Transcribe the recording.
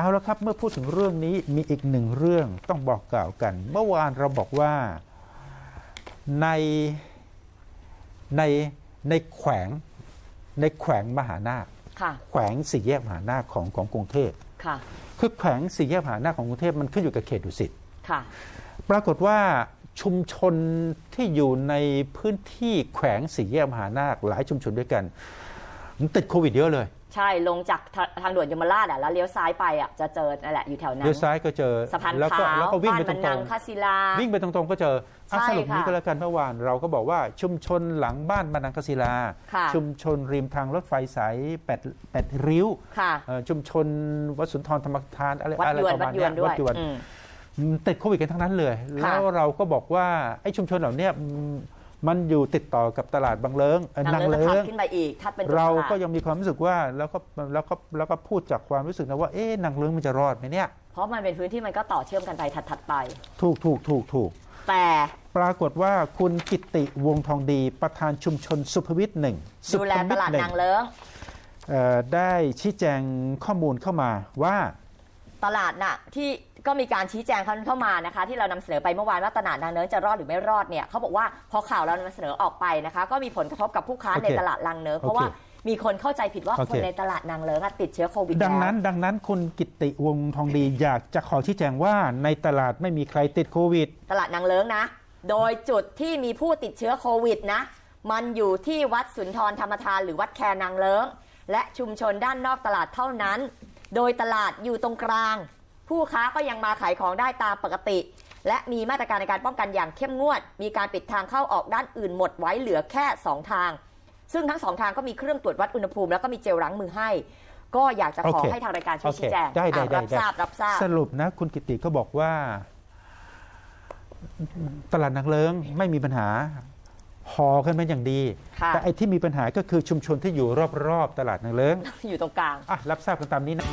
เอาละครับเมื่อพูดถึงเรื่องนี้มีอีกหนึ่งเรื่องต้องบอกกล่าวกัน เมื่อวานเราบอกว่าในในในแขวงในแขวงมหานาคค่ะแขวงสี่แยกมหานาคของของกรุงเทพค่ะคือแขวงสี่แยกมหานาคของกรุงเทพมันขึ้นอยู่กับเขตดุสิตค่ะปรากฏว่าชุมชนที่อยู่ในพื้นที่แขวงสี่แยกมหานาคหลายชุมชนด้วยกันมัน ติดโควิดเยอะเลย ใช่ลงจากทาทางด่วนยมราชอะแล้วเลี้ยวซ้ายไปอะจะเจอนั่นแหละอยู่แถวนั้นเลี้ยวซ้ายก็เจอสะพานแล้วก็ขาวแล้วก็วิ่งบ้านไปตมันรนังงๆคาศิลาวิ่งไปตรงๆก็เจออะใช่สรุปนี้ค่ะก็แล้วกันเมื่อวานเราก็บอกว่าชุมชนหลังบ้านบานังกศิลา ค่ะ ชุมชนริมทางรถไฟสายแปดแปดริ้วค่ะ เอ่อชุมชนวัดสุนทรธรรมทานอะไรวัดอะไรยวนประวัมาดณยเนี้วนยด้ววัยดยวนอืมอืม ติดโควิดกันทั้งนั้นเลย ค่ะแล้วเราก็บอกว่าไอ้ชุมชนเหล่าเนี้ยอืม มันอยู่ติดต่อกับตลาดบางเลิงเอ่อนางนางเลิ้งเลิก็ถัดงขึ้นไปอีกถัดเป็นตัวเราตลดก็ยังมีความรู้สึกว่าแล้วก็แล้วก็แล้วก็พูดจากความรู้สึกนะว่าเอ๊ะนางเลิงมันจะรอดไหมเนี่ย เพราะมันเป็นพื้นที่มันก็ต่อเชื่อมกันไปถัดๆไป ถูกถูกถูกถูกแต่ปรากฏว่าคุณกิตติวงทองดีประธานชุมชนสุภวิทย์หนึ่งสุดูขแลตวิทลาดย์หนึ่นางงเลิ้งเอ่อได้ชี้แจงข้อมูลเข้ามาว่า ตลาดน่ะที่ก็มีการชี้แจงเข้ามานะคะ ที่เรานำเสนอไปเมื่อวานว่าตลาดนางเนิ้งจะรอดหรือไม่รอดเนี่ยเขาบอกว่าพอข่าวเรานำเสนอออกไปนะคะ ก็มีผลกระทบกับผู้ค้าโอเคในตลาดนางเนิ้งเพราะโอเคว่ามีคนเข้าใจผิดว่าโอเคคนในตลาดนางเลิ้งอะติดเชื้อโควิดดังนั้นแล้วดังนั้นคุณกิตติวงทองดีอยากจะขอชี้แจงว่าในตลาดไม่มีใครติดโควิด ตลาดนางเลิ้งนะ โดยจุดที่มีผู้ติดเชื้อโควิดนะ มันอยู่ที่วัดสุนทรธรรมทานหรือวัดแคนางเลิ้งและชุมชนด้านนอกตลาดเท่านั้น โดยตลาดอยู่ตรงกลาง ผู้ค้าก็ยังมาขายของได้ตามปกติ และมีมาตรการในการป้องกันอย่างเข้มงวด มีการปิดทางเข้าออกด้านอื่นหมดไว้เหลือแค่ 2 ทาง ซึ่งทั้งสองทางก็มีเครื่องตรวจวัดอุณหภูมิแล้วก็มีเจลล้างมือให้ ก็อยากจะขอโอเคให้ทางรายการช่วยโอเคชี้แจงได้ได้อะได้รับได้ทราบรับทราบสรุปนะคุณกิตติก็บอกว่า ตลาดนักเลิงไม่มีปัญหา พอกันเป็นอย่างดี ค่ะแต่ไอ้ที่มีปัญหาก็คือชุมชนที่อยู่รอบๆตลาดนักเลิงอยู่ตรงกลาง อะรับทราบกันตามนี้นะ